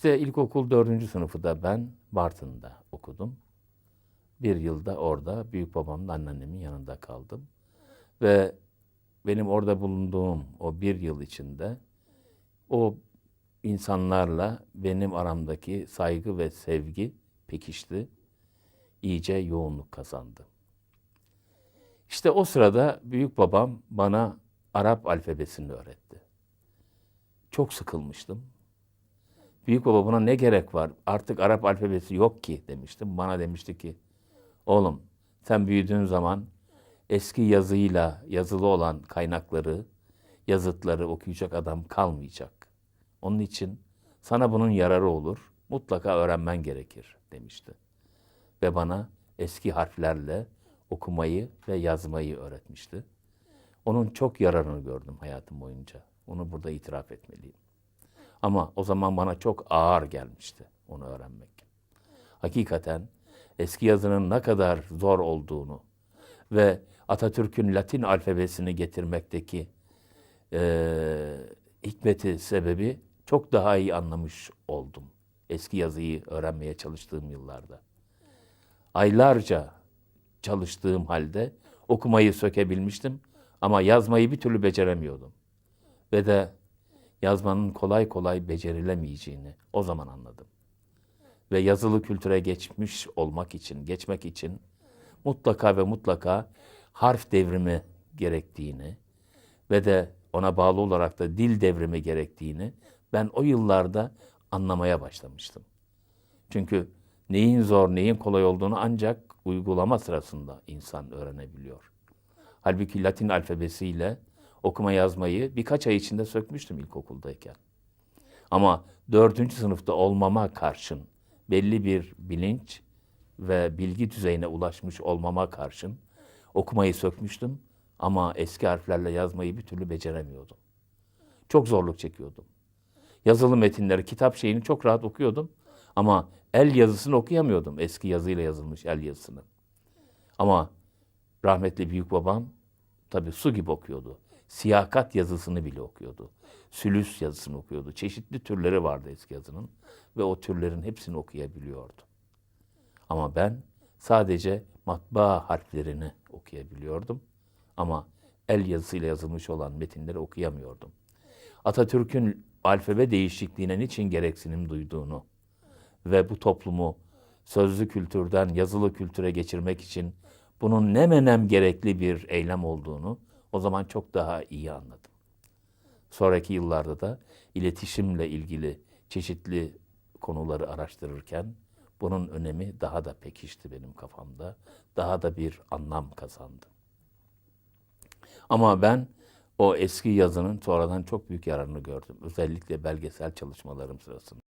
İşte ilkokul dördüncü sınıfı da ben Bartın'da okudum. Bir yılda orada büyük babamın anneannemin yanında kaldım. Ve benim orada bulunduğum o bir yıl içinde o insanlarla benim aramdaki saygı ve sevgi pekişti. iyice yoğunluk kazandı. İşte o sırada büyük babam bana Arap alfabesini öğretti. Çok sıkılmıştım. Büyük baba buna ne gerek var? Artık Arap alfabesi yok ki demiştim. Bana demişti ki oğlum sen büyüdüğün zaman eski yazıyla yazılı olan kaynakları, yazıtları okuyacak adam kalmayacak. Onun için sana bunun yararı olur. Mutlaka öğrenmen gerekir demişti. Ve bana eski harflerle okumayı ve yazmayı öğretmişti. Onun çok yararını gördüm hayatım boyunca. Onu burada itiraf etmeliyim. Ama o zaman bana çok ağır gelmişti onu öğrenmek. Hakikaten eski yazının ne kadar zor olduğunu ve Atatürk'ün Latin alfabesini getirmekteki eee hikmeti, sebebi çok daha iyi anlamış oldum. Eski yazıyı öğrenmeye çalıştığım yıllarda. Aylarca çalıştığım halde okumayı sökebilmiştim ama yazmayı bir türlü beceremiyordum. Ve de yazmanın kolay kolay becerilemeyeceğini o zaman anladım. Ve yazılı kültüre geçmiş olmak için, geçmek için mutlaka ve mutlaka harf devrimi gerektiğini ve de ona bağlı olarak da dil devrimi gerektiğini ben o yıllarda anlamaya başlamıştım. Çünkü neyin zor, neyin kolay olduğunu ancak uygulama sırasında insan öğrenebiliyor. Halbuki Latin alfabesiyle okuma yazmayı birkaç ay içinde sökmüştüm ilkokuldayken. Ama dördüncü sınıfta olmama karşın belli bir bilinç ve bilgi düzeyine ulaşmış olmama karşın okumayı sökmüştüm ama eski harflerle yazmayı bir türlü beceremiyordum. Çok zorluk çekiyordum. Yazılı metinleri, kitap şeyini çok rahat okuyordum ama el yazısını okuyamıyordum. Eski yazıyla yazılmış el yazısını. Ama rahmetli büyük babam tabii su gibi okuyordu. Siyakat yazısını bile okuyordu. Sülüs yazısını okuyordu. Çeşitli türleri vardı eski yazının ve o türlerin hepsini okuyabiliyordu. Ama ben sadece matbaa harflerini okuyabiliyordum. Ama el yazısıyla yazılmış olan metinleri okuyamıyordum. Atatürk'ün alfabe değişikliğine niçin gereksinim duyduğunu ve bu toplumu sözlü kültürden yazılı kültüre geçirmek için bunun ne menem gerekli bir eylem olduğunu o zaman çok daha iyi anladım. Sonraki yıllarda da iletişimle ilgili çeşitli konuları araştırırken bunun önemi daha da pekişti benim kafamda. Daha da bir anlam kazandı. Ama ben o eski yazının sonradan çok büyük yararını gördüm. Özellikle belgesel çalışmalarım sırasında.